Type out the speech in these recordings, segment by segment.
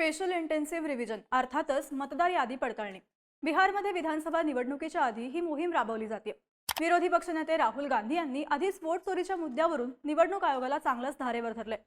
Special intensive revision अर्थातच मतदार यादी पडताळणी. बिहारमध्ये विधानसभा निवडणुकीच्या आधी ही मोहीम राबवली जाते. विरोधी पक्षनेते राहुल गांधी यांनी आधीच वोट चोरीच्या मुद्द्यावरून निवडणूक आयोगाला चांगलंच धारेवर धरलंय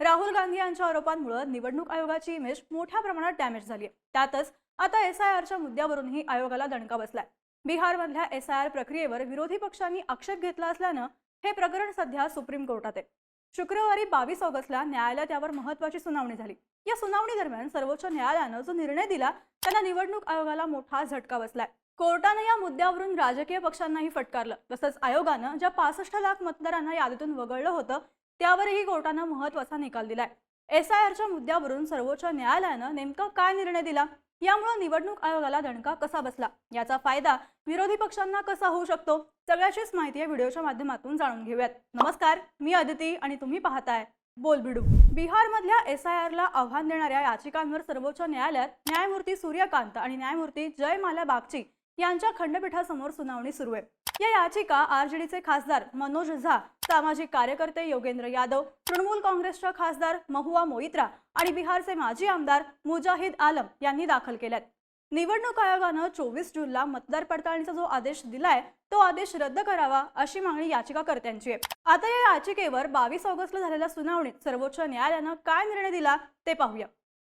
राहुल गांधी यांच्या आरोपांमुळे निवडणूक आयोगाची इमेज मोठ्या प्रमाणात डॅमेज झाली आहे. त्यातच आता एस आय आरच्या मुद्द्यावरूनही आयोगाला दणका बसलाय. बिहारमधल्या एस आय आर प्रक्रियेवर विरोधी पक्षांनी आक्षेप घेतला असल्यानं हे प्रकरण सध्या सुप्रीम कोर्टात आहे. शुक्रवारी बावीस ऑगस्टला न्यायालयात यावर महत्वाची सुनावणी झाली. या सुनावणी दरम्यान सर्वोच्च न्यायालयानं जो निर्णय दिला त्यांना निवडणूक आयोगाला मोठा झटका बसलाय. कोर्टानं या मुद्द्यावरून राजकीय पक्षांनाही फटकारलं. तसंच आयोगानं ज्या पासष्ट लाख मतदारांना यादीतून वगळलं होतं त्यावरही कोर्टानं महत्त्वाचा निकाल दिलाय. एस आय आरच्या मुद्द्यावरून सर्वोच्च न्यायालयानं नेमका काय निर्णय दिला? यामुळे निवडणूक आयोगाला दणका कसा बसला? याचा फायदा विरोधी पक्षांना कसा होऊ शकतो? सगळ्याचीच माहिती या व्हिडिओच्या माध्यमातून जाणून घेऊयात. नमस्कार मी अदिती आणि तुम्ही पाहताय बोलबिडू बिहारमधल्या एस आय आरला आव्हान देणाऱ्या याचिकांवर सर्वोच्च न्यायालयात न्यायमूर्ती सूर्यकांत आणि न्यायमूर्ती जय माल्या बागची यांच्या खंडपीठासमोर सुनावणी सुरू आहे. या याचिका आरजेडीचे खासदार मनोज झा सामाजिक कार्यकर्ते योगेंद्र यादव तृणमूल काँग्रेसच्या खासदार महुआ मोइत्रा आणि बिहारचे माजी आमदार मुजाहिद आलम यांनी दाखल केल्यात. निवडणूक आयोगानं चोवीस जूनला मतदार पडताळणीचा जो आदेश दिलाय तो आदेश रद्द करावा अशी मागणी याचिकाकर्त्यांची आहे. आता या याचिकेवर बावीस ऑगस्टला झालेल्या सुनावणीत सर्वोच्च न्यायालयानं काय निर्णय दिला ते पाहूया.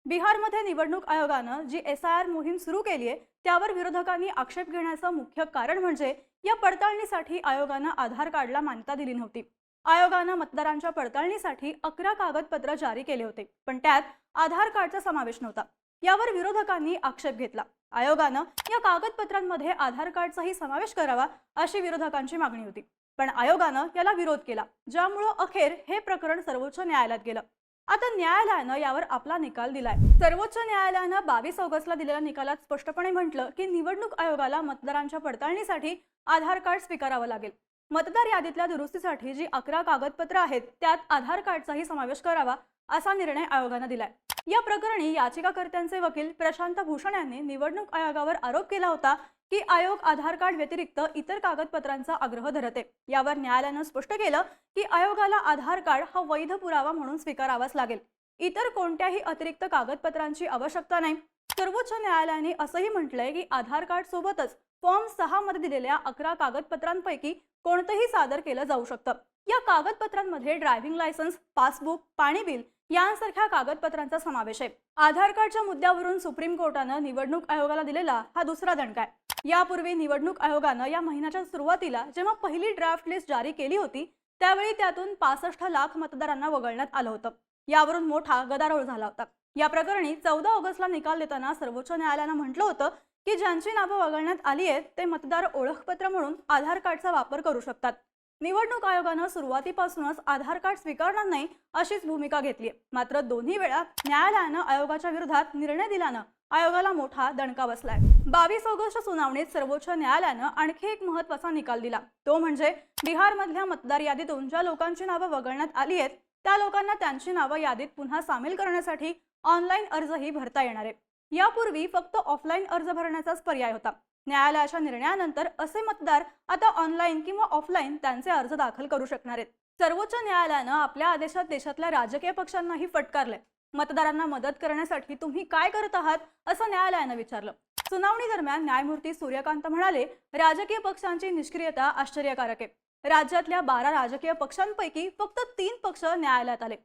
बिहारमध्ये निवडणूक आयोगानं जी एस आय आर मोहीम सुरू केली आहे त्यावर विरोधकांनी आक्षेप घेण्याचं मुख्य कारण म्हणजे या पडताळणीसाठी आयोगानं आधार कार्डला मान्यता दिली नव्हती. आयोगानं मतदारांच्या पडताळणीसाठी अकरा कागदपत्र जारी केले होते पण त्यात आधार कार्डचा समावेश नव्हता. यावर विरोधकांनी आक्षेप घेतला. आयोगानं या कागदपत्रांमध्ये आधार कार्डचाही समावेश करावा अशी विरोधकांची मागणी होती. पण आयोगानं याला विरोध केला ज्यामुळं अखेर हे प्रकरण सर्वोच्च न्यायालयात गेलं. आता न्यायालयानं यावर आपला निकाल दिलाय. सर्वोच्च न्यायालयानं बावीस ऑगस्टला दिलेल्या निकालात स्पष्टपणे म्हटलं की निवडणूक आयोगाला मतदारांच्या पडताळणीसाठी आधार कार्ड स्वीकारावं लागेल. मतदार यादीतल्या दुरुस्तीसाठी जी अकरा कागदपत्र आहेत त्यात आधार कार्डचाही समावेश करावा असा निर्णय आयोगानं दिलाय. या प्रकरणी याचिकाकर्त्यांचे वकील प्रशांत भूषण यांनी निवडणूक आयोगावर आरोप केला होता की आयोग आधार कार्ड व्यतिरिक्त इतर कागदपत्रांचा आग्रह धरते. यावर न्यायालयानं स्पष्ट केलं की आयोगाला आधार कार्ड हा वैध पुरावा म्हणून स्वीकारावाच लागेल. इतर कोणत्याही अतिरिक्त कागदपत्रांची आवश्यकता नाही. सर्वोच्च न्यायालयाने असंही म्हटलंय की आधार कार्ड सोबतच फॉर्म सहा मध्ये दिलेल्या अकरा कागदपत्रांपैकी कोणतंही सादर केलं जाऊ शकतं. या कागदपत्रांमध्ये ड्रायव्हिंग लायसन्स पासबुक पाणी बिल यांसारख्या कागदपत्रांचा समावेश आहे. आधार कार्डच्या मुद्द्यावरून सुप्रीम कोर्टानं निवडणूक आयोगाला दिलेला हा दुसरा दणका आहे. यापूर्वी निवडणूक आयोगानं या महिन्याच्या सुरुवातीला जेव्हा पहिली ड्राफ्ट लिस्ट जारी केली होती त्यावेळी त्यातून पासष्ट लाख मतदारांना वगळण्यात आलं होतं. यावरून मोठा गदारोळ झाला होता. या प्रकरणी चौदा ऑगस्टला निकाल देताना सर्वोच्च न्यायालयानं म्हटलं होतं की ज्यांची नावं वगळण्यात आली आहेत ते मतदार ओळखपत्र म्हणून आधार कार्डचा वापर करू शकतात. निवडणूक आयोगानं सुरुवातीपासूनच आधार कार्ड स्वीकारणार नाही अशीच भूमिका घेतली मात्र दोन्ही वेळा न्यायालयानं आयोगाच्या विरोधात निर्णय दिल्यानं आयोगाला मोठा दणका बसलाय. बावीस ऑगस्ट सुनावणीत सर्वोच्च न्यायालयानं आणखी एक महत्त्वाचा निकाल दिला. तो म्हणजे बिहारमधल्या मतदार यादीतून ज्या लोकांची नावं वगळण्यात आली आहेत त्या लोकांना त्यांची नावं यादीत पुन्हा सामील करण्यासाठी ऑनलाईन अर्जही भरता येणार आहे. यापूर्वी फक्त ऑफलाईन अर्ज भरण्याचाच पर्याय होता. न्यायालयाच्या निर्णयानंतर असे मतदार आता ऑनलाईन किंवा ऑफलाईन त्यांचे अर्ज दाखल करू शकणार आहेत. सर्वोच्च न्यायालयानं आपल्या आदेशात देशातल्या राजकीय पक्षांनाही फटकारलंय. मतदारांना मदत करण्यासाठी तुम्ही काय करत आहात असं न्यायालयानं विचारलं. सुनावणी दरम्यान न्यायमूर्ती सूर्यकांत म्हणाले राजकीय पक्षांची निष्क्रियता आश्चर्यकारक आहे. राज्यातल्या बारा राजकीय पक्षांपैकी फक्त तीन पक्ष न्यायालयात आले.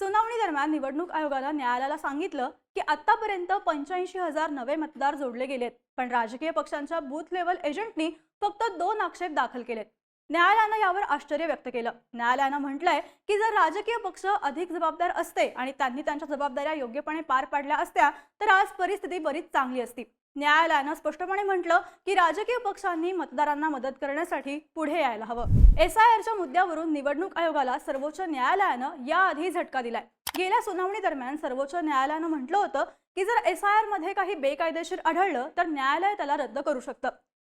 सुनावणी दरम्यान निवडणूक आयोगानं न्यायालयाला सांगितलं की आतापर्यंत पंच्याऐंशी हजार नवे मतदार जोडले गेलेत. पण राजकीय पक्षांच्या बूथ लेवल एजंटनी फक्त दोन आक्षेप दाखल केलेत. न्यायालयानं यावर आश्चर्य व्यक्त केलं. न्यायालयानं म्हटलंय की जर राजकीय पक्ष अधिक जबाबदार असते आणि त्यांनी त्यांच्या जबाबदाऱ्या योग्यपणे पार पाडल्या असत्या तर आज परिस्थिती बरीच चांगली असती. न्यायालयानं स्पष्टपणे म्हटलं की राजकीय पक्षांनी मतदारांना मदत करण्यासाठी पुढे यायला हवं. एस आय आरच्या मुद्द्यावरून निवडणूक आयोगाला सर्वोच्च न्यायालयानं याआधी झटका दिलाय. गेल्या सुनावणी दरम्यान सर्वोच्च न्यायालयानं म्हटलं होतं की जर एस आय आरमध्ये काही बेकायदेशीर आढळलं तर न्यायालय त्याला रद्द करू शकतं.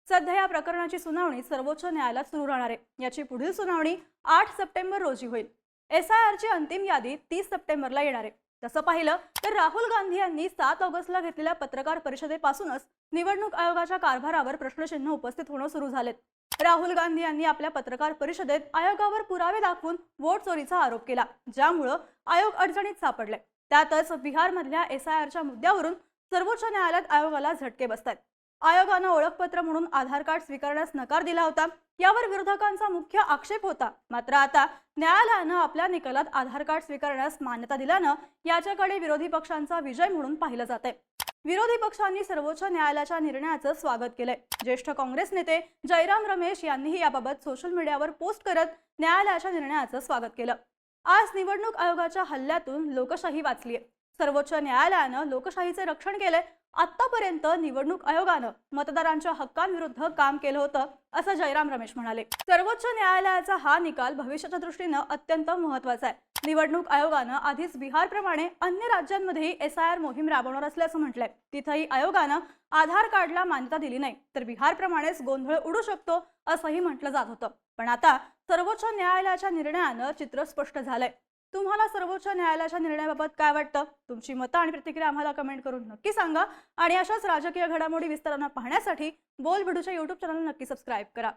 सध्या या प्रकरणाची सुनावणी सर्वोच्च न्यायालयात सुरू राहणार आहे. याची पुढील सुनावणी आठ सप्टेंबर रोजी होईल. एस आय आरची अंतिम यादी तीस सप्टेंबरला येणार आहे. तसं पाहिलं तर राहुल गांधी यांनी सात ऑगस्टला घेतलेल्या पत्रकार परिषदेपासूनच निवडणूक आयोगाच्या कारभारावर प्रश्नचिन्ह उपस्थित होणं सुरू झालेत. राहुल गांधी यांनी आपल्या पत्रकार परिषदेत आयोगावर पुरावे दाखवून वोट चोरीचा आरोप केला ज्यामुळं आयोग अडचणीत सापडले. त्यातच बिहारमधल्या एस आय आरच्या मुद्द्यावरून सर्वोच्च न्यायालयात आयोगाला झटके बसतात आयोगानं ओळखपत्र म्हणून आधार कार्ड स्वीकारण्यास नकार दिला होता. यावर विरोधकांचा मुख्य आक्षेप होता. मात्र आता न्यायालयानं आपल्या निकालात आधार कार्ड स्वीकारण्यास मान्यता दिल्यानं याच्याकडे विरोधी पक्षांचा विजय म्हणून पाहिलं जात आहे विरोधी पक्षांनी सर्वोच्च न्यायालयाच्या निर्णयाचं स्वागत केलंय. ज्येष्ठ काँग्रेस नेते जयराम रमेश यांनीही याबाबत सोशल मीडियावर पोस्ट करत न्यायालयाच्या निर्णयाचं स्वागत केलं. आज निवडणूक आयोगाच्या हल्ल्यातून लोकशाही वाचलीय. सर्वोच्च न्यायालयानं लोकशाहीचे रक्षण केलंय आतापर्यंत निवडणूक आयोगानं मतदारांच्या हक्कांविरुद्ध काम केलं होतं असं जयराम रमेश म्हणाले. सर्वोच्च न्यायालयाचा हा निकाल भविष्याच्या दृष्टीनं अत्यंत महत्त्वाचा आहे. निवडणूक आयोगानं आधीच बिहारप्रमाणे अन्य राज्यांमध्येही एस आय आर मोहीम राबवणार असल्याचं म्हटलंय. तिथंही आयोगानं आधार कार्डला मान्यता दिली नाही तर बिहारप्रमाणेच गोंधळ उडू शकतो असंही म्हटलं जात होतं. पण आता सर्वोच्च न्यायालयाच्या निर्णयानं चित्र स्पष्ट झालंय. तुम्हाला सर्वोच्च न्यायालयाच्या निर्णयाबाबत काय वाटतं? तुमची मतं आणि प्रतिक्रिया आम्हाला कमेंट करून नक्की सांगा. आणि अशाच राजकीय घडामोडी विस्तारांना पाहण्यासाठी बोल बिडूच्या युट्यूब चॅनल नक्की सबस्क्राईब करा.